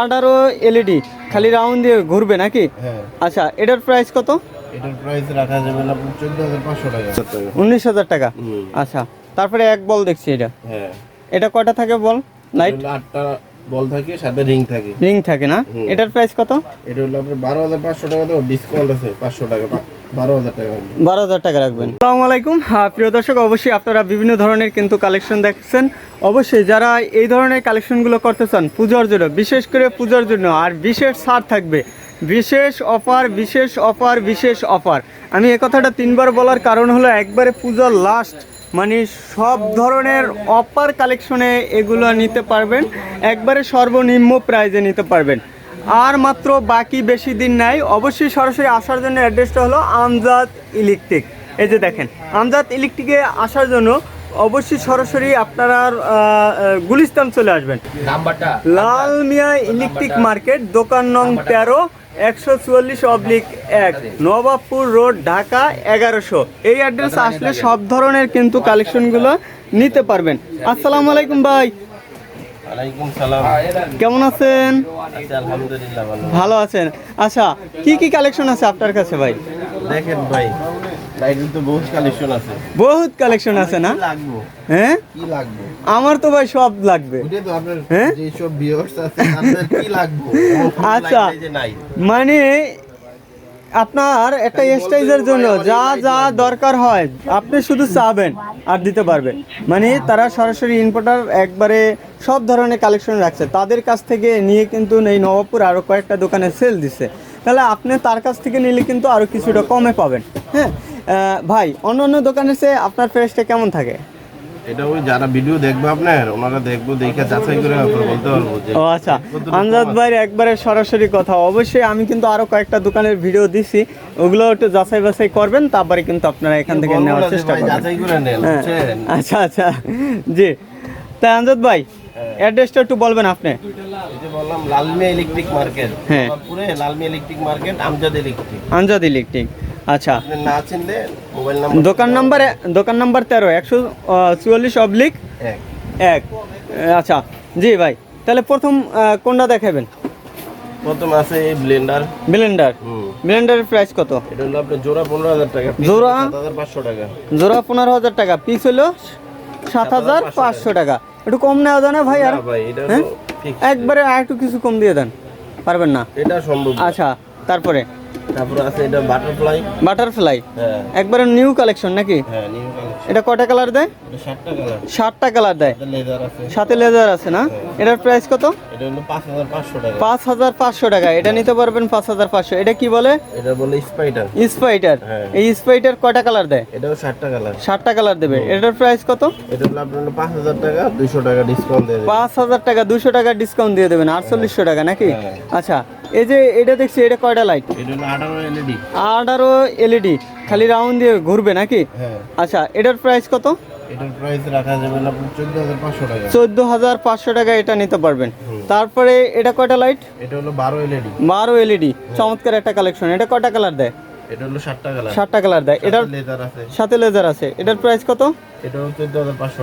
আঠারো এলইডি খালি রাউন্ড দিয়ে ঘুরবে নাকি? হ্যাঁ। আচ্ছা এটার প্রাইস কত? এটার প্রাইস রাখা যাবে না চোদ্দ হাজার পাঁচশো টাকা। উনিশ হাজার টাকা। আচ্ছা তারপরে এক বল দেখছি এটা। হ্যাঁ। এটা কয়টা থাকে বল? লাইট আটটা বল থাকে সাথে রিং থাকে। রিং থাকে না? এটার প্রাইস কত? এটা হলো আপনার বারো হাজার পাঁচশো টাকা তো ডিসকাউন্ট আছে পাঁচশো টাকা। বারো হাজার টাকা রাখবেন। আসসালামু আলাইকুম। হ্যাঁ প্রিয় দর্শক অবশ্যই আপনারা বিভিন্ন ধরনের কিন্তু কালেকশন দেখছেন। অবশ্যই যারা এই ধরনের কালেকশনগুলো করতে চান পুজোর জন্য বিশেষ করে পুজোর জন্য আর বিশেষ ছাড় থাকবে বিশেষ অফার বিশেষ অফার বিশেষ অফার। আমি এ কথাটা তিনবার বলার কারণ হলো একবারে পুজোর লাস্ট মানে সব ধরনের অফার কালেকশনে এগুলো নিতে পারবেন একবারে সর্বনিম্ন প্রাইজে নিতে পারবেন। আর মাত্র বাকি বেশি দিন নাই অবশ্যই সরাসরি আসার জন্য অ্যাড্রেসটা হলো আমজাদ ইলেকট্রিক। এই যে দেখেন আমজাদ ইলেকট্রিকে আসার জন্য অবশ্যই সরাসরি আপনারা গুলিস্তান চলে আসবেন। লাল মিয়া ইলেকট্রিক মার্কেট দোকান নং তেরো একশো চুয়াল্লিশ অবলিক এক নবাবপুর রোড ঢাকা এগারোশো। এই অ্যাড্রেস আসলে সব ধরনের কিন্তু কালেকশনগুলো নিতে পারবেন। আসসালামু আলাইকুম ভাই। কেমন আছেন? ভালো। আছেন। আচ্ছা কি কি কালেকশন আছে আপনার কাছে ভাই? দেখেন ভাই বহুত কালেকশন আছে। বহুত কালেকশন আছে না? হ্যাঁ? কি লাগবে? আমার তো ভাই সব লাগবে। হ্যাঁ? যেসব ভিউয়ার্স আছে কি লাগবে? আচ্ছা। মানে আপনার একটা স্টেজের জন্য যা যা দরকার হয় আপনি শুধু চাবেন আর দিতে পারবেন। মানে তারা সরাসরি ইনভার্টার একবারে সব ধরনের কালেকশন রাখছে। তাদের কাছ থেকে নিয়ে কিন্তু এই নবাবপুর আরও কয়েকটা দোকানে সেল দিছে। তাহলে আপনি তার কাছ থেকে নিলে কিন্তু আরও কিছুটা কমে পাবেন। হ্যাঁ? ভাই অন্য অন্য দোকানের চেয়ে আপনার প্রাইসটা কেমন থাকে? এটা ওই যারা ভিডিও দেখবে আপনার ওনারা দেখব দেখে যাচাই করে বলতে পারব ও আচ্ছা ভাইয়ের একবারে সরাসরি কথা। অবশ্যই আমি কিন্তু আরও কয়েকটা দোকানের ভিডিও দিছি। ওগুলো একটু যাচাই বাছাই করবেন তারপরে কিন্তু আপনারা এখান থেকে নেওয়ার চেষ্টা করবেন। যাচাই করে নেন হ্যাঁ। আচ্ছা আচ্ছা। জি। তাই আমজাদ ভাই অ্যাড্রেসটা একটু বলবেন আপনি। যে বললাম লালমিয়া ইলেকট্রিক মার্কেট হ্যাঁ। পুরে Lalmiya electric market Amjad electric Amjad electric আচ্ছা। না চিনলে মোবাইল নাম্বার দোকান নাম্বার দোকান নাম্বার তেরো একশো চুয়াল্লিশ অবলিক এক। এক। আচ্ছা। জি ভাই তাহলে প্রথম কোনটা দেখাবেন? প্রথম আছে এই ব্লেন্ডার ব্লেন্ডার ব্লেন্ডারের প্রাইস কত? এটা হলো আপনার জোড়া পনেরো হাজার টাকা জোড়া? হাজার পাঁচশো টাকা। জোড়া পনেরো হাজার টাকা পিস হলো সাত হাজার পাঁচশো টাকা। একটু কম নেওয়া যায় না ভাই আর হ্যাঁ? একবারে আর একটু কিছু কম দিয়ে দেন পারবেন না এটা সম্ভব না। আচ্ছা তারপরে তারপরে আছে এটা বাটারফ্লাই বাটারফ্লাই হ্যাঁ। একবারে নিউ কালেকশন নাকি? হ্যাঁ নিউ কালেকশন এটা কয়টা কালার দেয়? এটা ষাটটা কালার ষাটটা কালার দেয়। লেদার আছে। সাথে লেজার আছে না? এটার প্রাইস কত? এটা হলো পাঁচ হাজার পাঁচশো টাকা। পাঁচ হাজার পাঁচশো টাকা। এটা নিতে পারবেন পাঁচ হাজার পাঁচশো। এটা কি বলে? এটা বলে স্পাইডার হ্যাঁ। এই স্পাইটার কয়টা কালার দেয়? এটাও ষাটটা কালার ষাটটা কালার দেবে। এটার প্রাইস কত? এটা হলো আপনার হলো পাঁচ হাজার টাকা দুইশো টাকা ডিসকাউন্ট দিয়ে দেবে পাঁচ হাজার টাকা দুশো টাকা ডিসকাউন্ট দিয়ে দেবেন। আটচল্লিশশো টাকা নাকি? হ্যাঁ। আচ্ছা। এই যে এটা দেখছি এটা কয়টা লাইট আঠারো এলইডি আঠারো খালি রাউন্ড দিয়ে ঘুরবে নাকি? হ্যাঁ। আচ্ছা এটার প্রাইস কত? চোদ্দ হাজার পাঁচশো টাকা। টাকা এটা নিতে পারবেন। তারপরে এটা কয়টা লাইট এটা হলো বারো এলইডি বারো এলইডি চমৎকার একটা কালেকশন এটা কয়টা কালার দেয়? এটা হলো ষাটটা কালার ষাটটা কালার দেয়। এটার লেদার আছে। সাথে লেজার আছে। এটার প্রাইস কত? এটা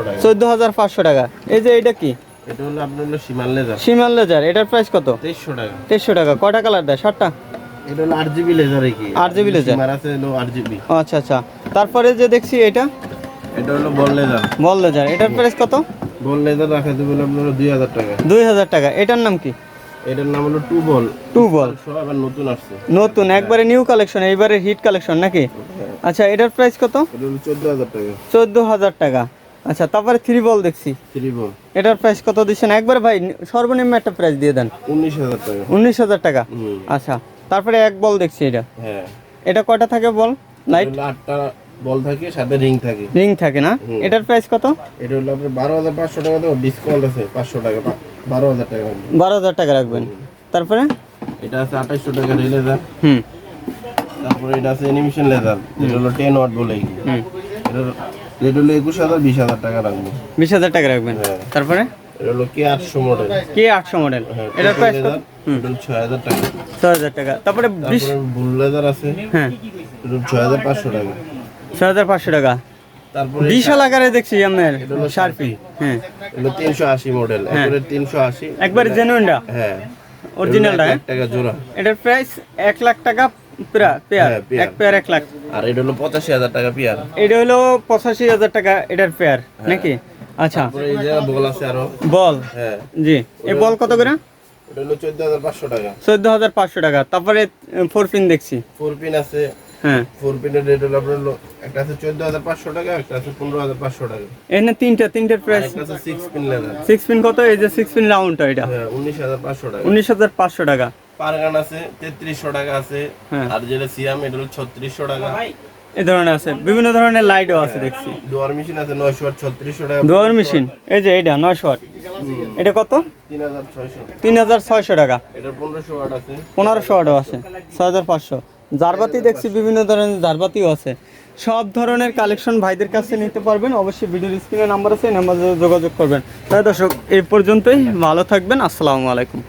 টাকা। হাজার পাঁচশো টাকা। এই যে এটা কি? এটা হলো আপনার হলো সীমান লেজার। সিমাল লেজার এটার প্রাইস কত? তেইশশো টাকা। তেইশশো টাকা। কয়টা কালার দেয়? ষাটটা এটা হলো আট জিবি লেজার কি? 8GB laser? সীমার আছে হলো আট জিবি আচ্ছা আচ্ছা। তারপরে যে দেখছি এটা? এটা হলো বল লেজার। Ball laser. এটার প্রাইস কত? বল লেজার রাখা যাবে হলো আপনার দুই হাজার টাকা। দুই হাজার টাকা। এটার নাম কি? এটার নাম হলো টু বল। টু বল। আবার নতুন আসছে। নতুন একবারে নিউ কালেকশন এইবারে হিট কালেকশন নাকি? আচ্ছা এটার প্রাইস কত? এটা হলো চোদ্দ হাজার টাকা। চোদ্দ হাজার টাকা। আচ্ছা তারপরে থ্রি বল দেখছি। থ্রি বল এটার প্রাইস কত দিচ্ছেন? একবার ভাই সর্বনিম্ন একটা প্রাইস দিয়ে দেন। উনিশ হাজার টাকা। উনিশ হাজার টাকা? আচ্ছা তারপরে এক বল দেখছি এটা। হ্যাঁ। এটা কয়টা থাকে বল লাইট আটটা বল থাকে সাথে রিং থাকে। রিং থাকে না? এটার প্রাইস কত? এটা হলো আপনার বারো হাজার পাঁচশো টাকা তো ডিসকাউন্ট আছে পাঁচশো টাকা বারো হাজার টাকা। বারো হাজার টাকা রাখবেন। তারপরে? এটা আছে আঠাইশশো টাকা লেজার হুম। তারপরে এটা আছে অ্যানিমেশন লেজার এটা হলো টেন ওয়াট বলে। হুম। এটা রেট হলো একুশ হাজার বিশ হাজার টাকা রাখব। বিশ হাজার টাকা রাখবেন? হ্যাঁ। তারপরে? এটা হলো কে আটশো মডেল কে আটশো মডেল হ্যাঁ এটার প্রাইস কত? ছয় হাজার টাকা। ছ হাজার টাকা। তারপরে বিশ তারপরে আছে। হ্যাঁ। ছয় হাজার পাঁচশো টাকা। ছ হাজার পাঁচশো টাকা। তারপরে বিশাল আকারে দেখছি আপনার শার্পি হ্যাঁ। তিনশো আশি মডেল একবারে তিনশো আশি। একবারে জেনুইনটা হ্যাঁ। অরিজিনালটা টাকা জোড়া। এটার প্রাইস এক লাখ টাকা পেয়ার হ্যাঁ, পেয়ার। এক পেয়ার এক লাখ। আর এটা হলো পঁচাশি হাজার টাকা পিয়ার। এটা হলো পঁচাশি হাজার টাকা এটার পেয়ার নাকি? আচ্ছা। বল আছে আরও। বল? হ্যাঁ। জি। এই বল কত করে? এটা হলো চোদ্দ হাজার পাঁচশো টাকা। চোদ্দ হাজার পাঁচশো টাকা। তারপরে ফোর পিন দেখছি। ফোর পিন আছে। হ্যাঁ। ফোর পিনের রেট হলো আপনার একটা আছে চোদ্দ হাজার পাঁচশো টাকা একটা আছে পনেরো হাজার পাঁচশো টাকা। এখানে তিনটা তিনটের price six piece leather six piece কত? এই যে সিক্স পিন রাউন্ডটা এটা। হ্যাঁ উনিশ হাজার পাঁচশো টাকা। উনিশ হাজার পাঁচশো টাকা। পারগান আছে তেত্রিশশো টাকা আছে হ্যাঁ। আর যেটা সিয়াম এটা হলো ছত্রিশশো টাকা। এই ধরনের আছে বিভিন্ন ধরনের লাইটও আছে দেখছি। ডোয়ার মেশিন আছে নয়শো আর ছত্রিশশো টাকা। ডোয়ার মেশিন এই যে এটা নয়শো ওয়াট এটা কত? তিন হাজার ছয়শো। টাকা। এটার পনেরোশো ওয়াট আছে। পনেরোশো ওয়াটও আছে ছয় হাজার পাঁচশো। জারবাতি দেখছি বিভিন্ন ধরনের জারবাতিও আছে। সব ধরনের কালেকশন ভাইদের কাছে নিতে পারবেন অবশ্যই ভিডিওর স্ক্রিনে নাম্বার আছে নাম্বার যোগাযোগ করবেন। তাই দর্শক এই পর্যন্তই ভালো থাকবেন আসসালামু আলাইকুম।